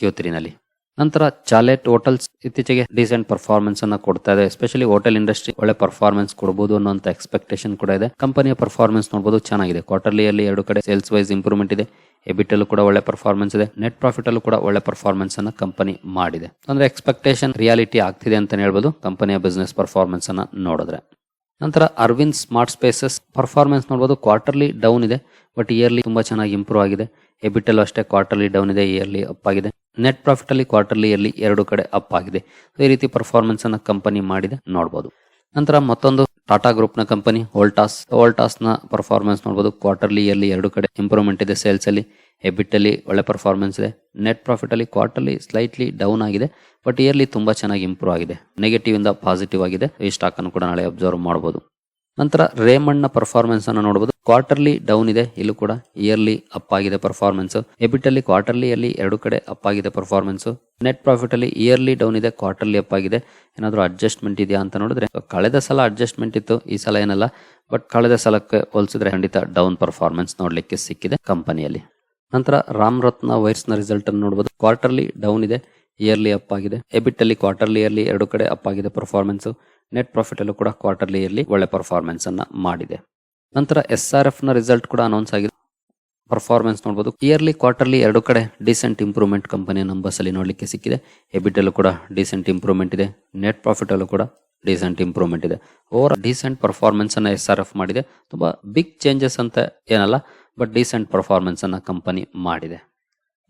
[SPEAKER 1] ಕ್ಯೂತ್ರಿನಲ್ಲಿ ನಂತರ ಚಾಲೆಟ್ ಹೋಟೆಲ್ಸ್ ಇತ್ತೀಚೆಗೆ ಡಿಸೆಂಟ್ ಪರ್ಫಾರ್ಮೆನ್ಸ್ ಅನ್ನ ಕೊಡ್ತಾ ಇದೆ. ಎಸ್ಪೆಷಲಿ ಹೋಟೆಲ್ ಇಂಡಸ್ಟ್ರಿ ಒಳ್ಳೆ ಪರ್ಫಾರ್ಮೆನ್ಸ್ ಕೊಡಬಹುದು ಅನ್ನೋಂತ ಎಕ್ಸ್ಪೆಕ್ಟೇಷನ್ ಕೂಡ ಇದೆ. ಕಂಪನಿಯ ಪರ್ಫಾರ್ಮೆನ್ಸ್ ನೋಡಬಹುದು ಚೆನ್ನಾಗಿದೆ. ಕ್ವಾರ್ಟರ್ಲಿಯಲ್ಲಿ ಎರಡು ಕಡೆ ಸೇಲ್ಸ್ ವೈಸ್ ಇಂಪ್ರೂವ್ಮೆಂಟ್ ಇದೆ. ಎಬಿಟ್ ಅಲ್ಲೂ ಕೂಡ ಒಳ್ಳೆ ಪರ್ಫಾರ್ಮೆನ್ಸ್ ಇದೆ. ನೆಟ್ ಪ್ರಾಫಿಟ್ ಅಲ್ಲೂ ಕೂಡ ಒಳ್ಳೆ ಪರ್ಫಾರ್ಮೆನ್ಸ್ ಅನ್ನ ಕಂಪನಿ ಮಾಡಿದೆ. ಅಂದ್ರೆ ಎಕ್ಸ್ಪೆಕ್ಟೇಷನ್ ರಿಯಾಲಿಟಿ ಆಗ್ತಿದೆ ಅಂತ ಹೇಳ್ಬೋದು. ಕಂಪನಿಯ ಬಿಸ್ನೆಸ್ ಪರ್ಫಾರ್ಮೆನ್ಸ್ ಅನ್ನ ನೋಡಿದ್ರೆ. ನಂತರ ಅರವಿಂದ್ ಸ್ಮಾರ್ಟ್ ಸ್ಪೇಸಸ್ ಪರ್ಫಾರ್ಮೆನ್ಸ್ ನೋಡಬಹುದು ಕ್ವಾರ್ಟರ್ಲಿ ಡೌನ್ ಇದೆ. ಬಟ್ ಇಯರ್ಲಿ ತುಂಬಾ ಚೆನ್ನಾಗಿ ಇಂಪ್ರೂವ್ ಆಗಿದೆ. ಎಬಿಟಲ್ ಅಷ್ಟೇ ಕ್ವಾರ್ಟರ್ಲಿ ಡೌನ್ ಇದೆ ಇಯರ್ಲಿ ಅಪ್ ಆಗಿದೆ. ನೆಟ್ ಪ್ರಾಫಿಟ್ ಅಲ್ಲಿ ಕ್ವಾರ್ಟರ್ಲಿ ಇಯರ್ಲಿ ಎರಡು ಕಡೆ ಅಪ್ ಆಗಿದೆ. ಈ ರೀತಿ ಪರ್ಫಾರ್ಮೆನ್ಸ್ ಅನ್ನ ಕಂಪನಿ ಮಾಡಿದೆ ನೋಡಬಹುದು ನಂತರ ಮತ್ತೊಂದು ಟಾಟಾ ಗ್ರೂಪ್ನ ಕಂಪನಿ ವೋಲ್ಟಾಸ್ ಓಲ್ಟಾಸ್ನ ಪರ್ಫಾರ್ಮೆನ್ಸ್ ನೋಡಬಹುದು ಕ್ವಾರ್ಟರ್ಲಿ ಇಯರ್ಲಿ ಎರಡು ಕಡೆ ಇಂಪ್ರೂವ್ಮೆಂಟ್ ಇದೆ ಸೇಲ್ಸ್ ಅಲ್ಲಿ. ಎಬಿಟ್ ಅಲ್ಲಿ ಒಳ್ಳೆ ಪರ್ಫಾರ್ಮೆನ್ಸ್ ಇದೆ. ನೆಟ್ ಪ್ರಾಫಿಟ್ ಅಲ್ಲಿ ಕ್ವಾರ್ಟರ್ಲಿ ಸ್ಲೈಟ್ಲಿ ಡೌನ್ ಆಗಿದೆ. ಬಟ್ ಇಯರ್ಲಿ ತುಂಬಾ ಚೆನ್ನಾಗಿ ಇಂಪ್ರೂವ್ ಆಗಿದೆ. ನೆಗೆಟಿವ್ ಇಂದ ಪಾಸಿಟಿವ್ ಆಗಿದೆ. ಈ ಸ್ಟಾಕ್ ಅನ್ನು ಕೂಡ ನಾಳೆ ಅಬ್ಸರ್ವ್ ಮಾಡಬಹುದು ನಂತರ ರೇಮಂಡ್ನ ಪರ್ಫಾರ್ಮೆನ್ಸ್ ಅನ್ನು ನೋಡಬಹುದು ಕ್ವಾರ್ಟರ್ಲಿ ಡೌನ್ ಇದೆ. ಇಲ್ಲೂ ಕೂಡ ಇಯರ್ಲಿ ಅಪ್ ಆಗಿದೆ ಪರ್ಫಾರ್ಮೆನ್ಸ್ ಎಬಿಟ್ ಅಲ್ಲಿ ಕ್ವಾರ್ಟರ್ಲಿ ಅಲ್ಲಿ ಎರಡು ಕಡೆ ಅಪ್ ಆಗಿದೆ ಪರ್ಫಾರ್ಮೆನ್ಸ್ ನೆಟ್ ಪ್ರಾಫಿಟ್ ಅಲ್ಲಿ ಇಯರ್ಲಿ ಡೌನ್ ಇದೆ ಕ್ವಾರ್ಟರ್ಲಿ ಅಪ್ ಆಗಿದೆ. ಏನಾದರೂ ಅಡ್ಜಸ್ಟ್ಮೆಂಟ್ ಇದೆಯಾ ಅಂತ ನೋಡಿದ್ರೆ ಕಳೆದ ಸಲ ಅಡ್ಜಸ್ಟ್ಮೆಂಟ್ ಇತ್ತು, ಈ ಸಲ ಏನಲ್ಲ ಬಟ್ ಕಳೆದ ಸಲಕ್ಕೆ ಹೋಲಿಸಿದ್ರೆ ಖಂಡಿತ ಡೌನ್ ಪರ್ಫಾರ್ಮೆನ್ಸ್ ನೋಡ್ಲಿಕ್ಕೆ ಸಿಕ್ಕಿದೆ ಕಂಪನಿಯಲ್ಲಿ ನಂತರ ರಾಮರತ್ನ ವೈರ್ಸ್ನ ರಿಸಲ್ಟ್ ಅನ್ನು ನೋಡಬಹುದು ಕ್ವಾರ್ಟರ್ಲಿ ಡೌನ್ ಇದೆ ಇಯರ್ಲಿ ಅಪ್ ಆಗಿದೆ. ಎಬಿಟ್ ಅಲ್ಲಿ ಕ್ವಾರ್ಟರ್ಲಿ ಇಯರ್ಲಿ ಎರಡು ಕಡೆ ಅಪ್ ಆಗಿದೆ ಪರ್ಫಾರ್ಮೆನ್ಸ್ ನೆಟ್ ಪ್ರಾಫಿಟ್ ಅಲ್ಲೂ ಕೂಡ ಕ್ವಾರ್ಟರ್ಲಿ ಇಯರ್ಲಿ ಒಳ್ಳೆ ಪರ್ಫಾರ್ಮೆನ್ಸ್ ಅನ್ನ ಮಾಡಿದೆ. ನಂತರ ಎಸ್ ಆರ್ ಎಫ್ನ ರಿಸಲ್ಟ್ ಕೂಡ ಅನೌನ್ಸ್ ಆಗಿದೆ. ಪರ್ಫಾರ್ಮೆನ್ಸ್ ನೋಡಬಹುದು ಇಯರ್ಲಿ ಕ್ವಾರ್ಟರ್ಲಿ ಎರಡು ಕಡೆ ಡಿಸೆಂಟ್ ಇಂಪ್ರೂವ್ಮೆಂಟ್ ಕಂಪನಿಯ ನಂಬರ್ಸ್ ಅಲ್ಲಿ ನೋಡಲಿಕ್ಕೆ ಸಿಕ್ಕಿದೆ. ಎಬಿಟ್ ಅಲ್ಲೂ ಕೂಡ ಡಿಸೆಂಟ್ ಇಂಪ್ರೂವ್ಮೆಂಟ್ ಇದೆ. ನೆಟ್ ಪ್ರಾಫಿಟ್ ಅಲ್ಲೂ ಕೂಡ ಡಿಸೆಂಟ್ ಇಂಪ್ರೂವ್ಮೆಂಟ್ ಇದೆ. ಓವರ್ ಡಿಸೆಂಟ್ ಪರ್ಫಾರ್ಮೆನ್ಸ್ ಅನ್ನ ಎಸ್ ಆರ್ ಎಫ್ ಮಾಡಿದೆ. ತುಂಬಾ ಬಿಗ್ ಚೇಂಜಸ್ ಅಂತ ಏನಲ್ಲ ಬಟ್ ಡಿಸೆಂಟ್ ಪರ್ಫಾರ್ಮೆನ್ಸ್ ಅನ್ನ ಕಂಪನಿ ಮಾಡಿದೆ.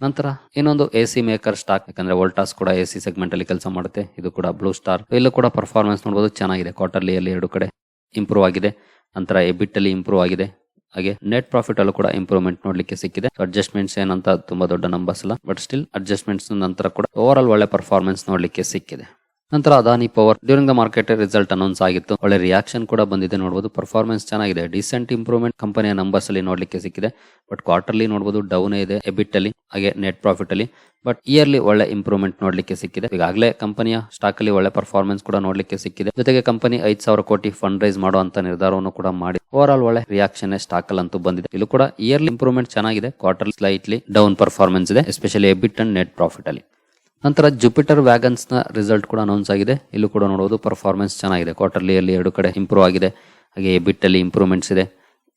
[SPEAKER 1] ನಂತರ ಇನ್ನೊಂದು ಎ ಸಿ ಮೇಕರ್ ಸ್ಟಾಕ್, ಯಾಕಂದ್ರೆ ವೋಲ್ಟಾಸ್ ಕೂಡ ಎ ಸಿ ಸೆಗ್ಮೆಂಟ್ ಅಲ್ಲಿ ಕೆಲಸ ಮಾಡುತ್ತೆ. ಇದು ಕೂಡ ಬ್ಲೂ ಸ್ಟಾರ್ ಇಲ್ಲೂ ಕೂಡ ಪರ್ಫಾರ್ಮೆನ್ಸ್ ನೋಡಬಹುದು ಚೆನ್ನಾಗಿದೆ. ಕ್ವಾರ್ಟರ್ಲಿ ಅಲ್ಲಿ ಎರಡು ಕಡೆ ಇಂಪ್ರೂವ್ ಆಗಿದೆ. ನಂತರ ಎಬಿಟ್ ಅಲ್ಲಿ ಇಂಪ್ರೂವ್ ಆಗಿದೆ. ಹಾಗೆ ನೆಟ್ ಪ್ರಾಫಿಟ್ ಅಲ್ಲೂ ಕೂಡ ಇಂಪ್ರೂವ್ಮೆಂಟ್ ನೋಡ್ಲಿಕ್ಕೆ ಸಿಕ್ಕಿದೆ. ಅಡ್ಜಸ್ಟ್ಮೆಂಟ್ಸ್ ಏನಂತ ತುಂಬಾ ದೊಡ್ಡ ನಂಬರ್ಸ್ ಅಲ್ಲ. ಬಟ್ ಸ್ಟಿಲ್ ಅಡ್ಜಸ್ಟ್ಮೆಂಟ್ಸ್ ನಂತರ ಕೂಡ ಓವರ್ ಆಲ್ ಒಳ್ಳೆ ಪರ್ಫಾರ್ಮೆನ್ಸ್ ನೋಡ್ಲಿಕ್ಕೆ ಸಿಕ್ಕಿದೆ. ನಂತರ Adani power. During the market result announce ಆಗಿತ್ತು. ಒಳ್ಳೆ ರಿಯಾಕ್ಷನ್ ಕೂಡ ಬಂದಿದೆ. ನೋಡಬಹುದು ಪರ್ಫಾರ್ಮೆನ್ಸ್ ಚೆನ್ನಾಗಿದೆ. ಡಿಸೆಂಟ್ ಇಂಪ್ರೂವ್ಮೆಂಟ್ ಕಂಪನಿಯ ನಂಬರ್ಸ್ ಅಲ್ಲಿ ನೋಡ್ಲಿಕ್ಕೆ ಸಿಕ್ಕಿದೆ. ಬಟ್ ಕ್ವಾರ್ಟರ್ಲಿ ನೋಡಬಹುದು ಡೌನ್ ಇದೆ ಎಬಿಟ್ ಅಲ್ಲಿ, ಹಾಗೆ ನೆಟ್ ಪ್ರಾಫಿಟ್ ಅಲ್ಲಿ. ಬಟ್ ಇಯರ್ಲಿ ಒಳ್ಳೆ ಇಂಪ್ರೂವ್ಮೆಂಟ್ ನೋಡ್ಲಿಕ್ಕೆ ಸಿಕ್ಕಿದೆ. ಈಗಾಗಲೇ ಕಂಪನಿಯ ಸ್ಟಾಕ್ ಅಲ್ಲಿ ಒಳ್ಳೆ ಪರ್ಫಾರ್ಮೆನ್ಸ್ ಕೂಡ ನೋಡ್ಲಿಕ್ಕೆ ಸಿಕ್ಕಿದೆ. ಜೊತೆಗೆ ಕಂಪನಿ ಐದ್ ಸಾವಿರ ಕೋಟಿ ಫಂಡ್ ರೈಸ್ ಮಾಡುವಂತ ನಿರ್ಧಾರವನ್ನು ಕೂಡ ಮಾಡಿ. ಓವರ್ ಆಲ್ ಒಳ್ಳೆ ರಿಯಾಕ್ಷನ್ ಸ್ಟಾಕ್ ಅಲ್ಲಿ ಅಂತೂ ಬಂದಿದೆ. ಇಲ್ಲೂ ಕೂಡ ಇಯರ್ಲಿ ಇಂಪ್ರೂವ್ಮೆಂಟ್ ಚೆನ್ನಾಗಿದೆ. ಕ್ವಾರ್ಟರ್ ಸ್ಲೈಟ್ಲಿ ಡೌನ್ ಪರ್ಫಾರ್ಮೆನ್ಸ್ ಇದೆ. Especially EBIT and net profit ಅಲ್ಲಿ. ನಂತರ ಜುಪಿಟರ್ ವ್ಯಾಗನ್ಸ್ನ ರಿಸಲ್ಟ್ ಕೂಡ ಅನೌನ್ಸ್ ಆಗಿದೆ. ಇಲ್ಲೂ ಕೂಡ ನೋಡೋದು ಪರ್ಫಾರ್ಮೆನ್ಸ್ ಚೆನ್ನಾಗಿದೆ. ಕ್ವಾರ್ಟರ್ಲಿ ಅಲ್ಲಿ ಎರಡು ಕಡೆ ಇಂಪ್ರೂವ್ ಆಗಿದೆ. ಹಾಗೆ ಬಿಟ್ಟಲ್ಲಿ ಇಂಪ್ರೂವ್ಮೆಂಟ್ಸ್ ಇದೆ.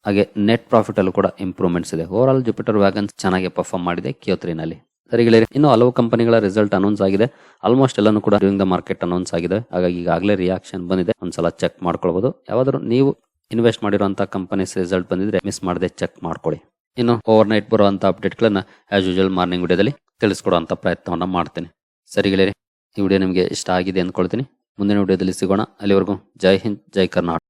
[SPEAKER 1] ಹಾಗೆ ನೆಟ್ ಪ್ರಾಫಿಟ್ ಅಲ್ಲೂ ಕೂಡ ಇಂಪ್ರೂವ್ಮೆಂಟ್ಸ್ ಇದೆ. ಓವರ್ ಆಲ್ ಜುಪಿಟರ್ ವ್ಯಾಗನ್ಸ್ ಚೆನ್ನಾಗಿ ಪರ್ಫಾರ್ಮ್ ಮಾಡಿದೆ ಕ್ಯೋತ್ರಿನಲ್ಲಿ ಸರಿ ಗೆಳೆಯರೆ, ಇನ್ನು ಹಲವು ಕಂಪನಿಗಳ ರಿಸಲ್ಟ್ ಅನೌನ್ಸ್ ಆಗಿದೆ. ಆಲ್ಮೋಸ್ಟ್ ಎಲ್ಲನೂ ಕೂಡ ಡ್ಯೂರಿಂಗ್ ದ ಮಾರ್ಕೆಟ್ ಅನೌನ್ಸ್ ಆಗಿದೆ. ಹಾಗಾಗಿ ಈಗಾಗಲೇ ರಿಯಾಕ್ಷನ್ ಬಂದಿದೆ. ಒಂದ್ಸಲ ಚೆಕ್ ಮಾಡ್ಕೊಳ್ಬಹುದು. ಯಾವಾದರೂ ನೀವು ಇನ್ವೆಸ್ಟ್ ಮಾಡಿರುವಂತಹ ಕಂಪನೀಸ್ ರಿಸಲ್ಟ್ ಬಂದಿದ್ರೆ ಮಿಸ್ ಮಾಡದೆ ಚೆಕ್ ಮಾಡ್ಕೊಳ್ಳಿ. ಇನ್ನು ಓವರ್ ನೈಟ್ ಬರುವಂಥ ಅಪ್ಡೇಟ್ಗಳನ್ನ ಆಸ್ ಯೂಶುವಲ್ ಮಾರ್ನಿಂಗ್ ವಿಡಿಯೋದಲ್ಲಿ ತಿಳಿಸ್ಕೊಡುವಂತ ಪ್ರಯತ್ನವನ್ನ ಮಾಡ್ತೀನಿ. ಸರಿ ಗೆಳೆಯರೆ, ಈ ವಿಡಿಯೋ ನಿಮಗೆ ಇಷ್ಟ ಆಗಿದೆ ಅಂದ್ಕೊಳ್ತೀನಿ. ಮುಂದಿನ ವಿಡಿಯೋದಲ್ಲಿ ಸಿಗೋಣ. ಅಲ್ಲಿವರೆಗೂ ಜೈ ಹಿಂದ್, ಜೈ ಕರ್ನಾಟಕ.